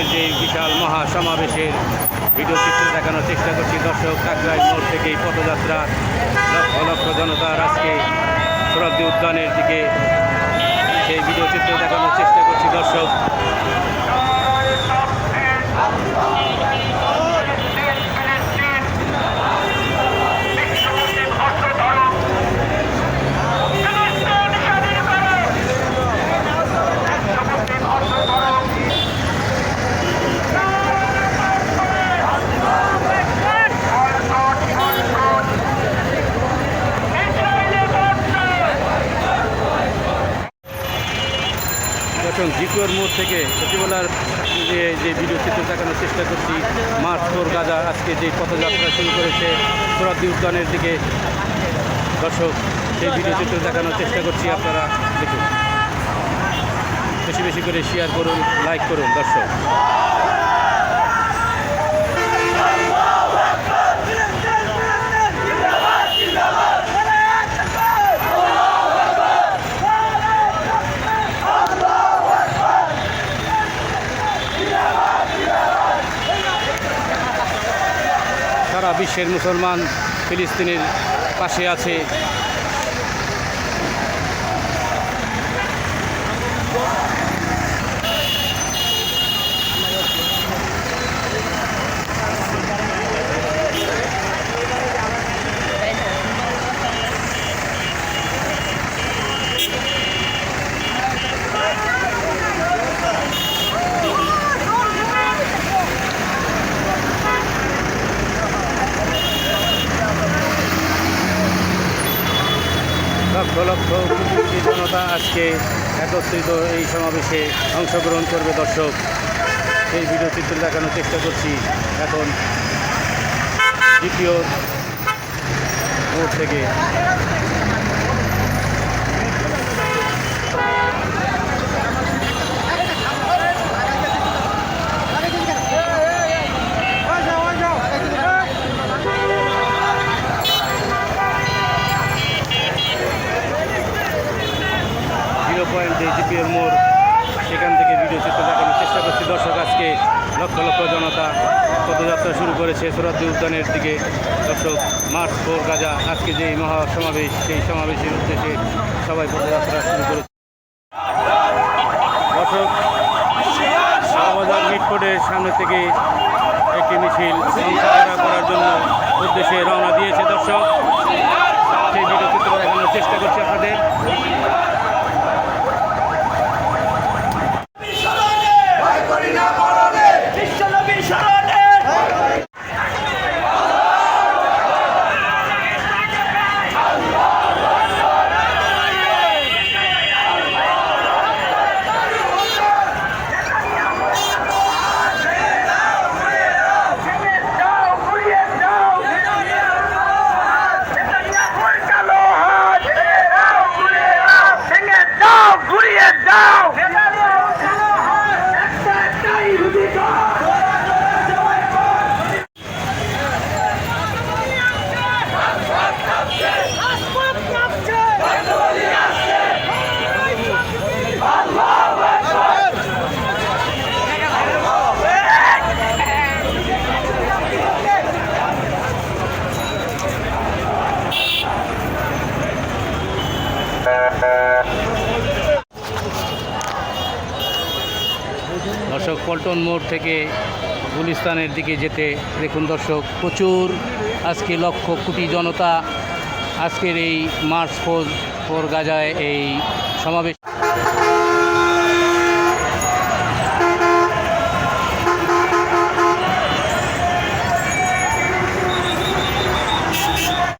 আজকের যে বিশাল মহা সমাবেশের ভিডিও চিত্র দেখানোর চেষ্টা করছি। দর্শক কাকরাই মোড় থেকে এই পদযাত্রা লক্ষ লক্ষ জনতার আজকে শরদ্দি উদ্যানের দিকে সেই ভিডিও চিত্র দেখানোর চেষ্টা করছি। দর্শক দর্শক জিকুয়ার মোড় থেকে সচিবালয়ের যে যে ভিডিও চিত্র দেখানোর চেষ্টা করছি মার্চ ফোর গাজা, আজকে যে পথযাত্রা শুরু করেছে শরদ্দি উদ্যানের দিকে দর্শক, সেই ভিডিও চিত্র দেখানোর চেষ্টা করছি আপনারা দেখুন। বেশি বেশি করে শেয়ার করুন লাইক করুন, দর্শক। বিশ্বের মুসলমান ফিলিস্তিনের পাশে আছে। লক্ষ লক্ষ জনতা আজকে একত্রিত এই সমাবেশে অংশগ্রহণ করবে দর্শক। সেই ভিডিও চিত্র দেখানোর চেষ্টা করছি। এখন দ্বিতীয় মোড় থেকে। পয়েন্ট যে মোড়, সেখান থেকে ভিডিও চিত্র দেখানোর চেষ্টা করছি। দর্শক, আজকে লক্ষ লক্ষ জনতা পদযাত্রা শুরু করেছে সোরাদ্দি উদ্যানের দিকে। দর্শক মার্চ ফোর গাজা, আজকে যে মহা সমাবেশ সেই সমাবেশের উদ্দেশ্যে সবাই পদযাত্রা শুরু করেছে। দর্শক, শাহবাজার মিটফোর্ডের সামনে থেকে একটি মিছিল করার জন্য উদ্দেশ্যে রওনা দিয়েছে দর্শক সেই ভিডিও চিত্র দেখানোর চেষ্টা করছি আপনাদের বিশ্বনবীর স্মরণে ঘুরিয়ে দাও একটা একটাই রুধিকার দর্শক, পল্টন মোড় থেকে গুলিস্তানের দিকে যেতে দেখুন দর্শক, প্রচুর আজকে লক্ষ কোটি জনতা আজকের এই মার্চ ফোর ফোর গাজায় এই সমাবেশ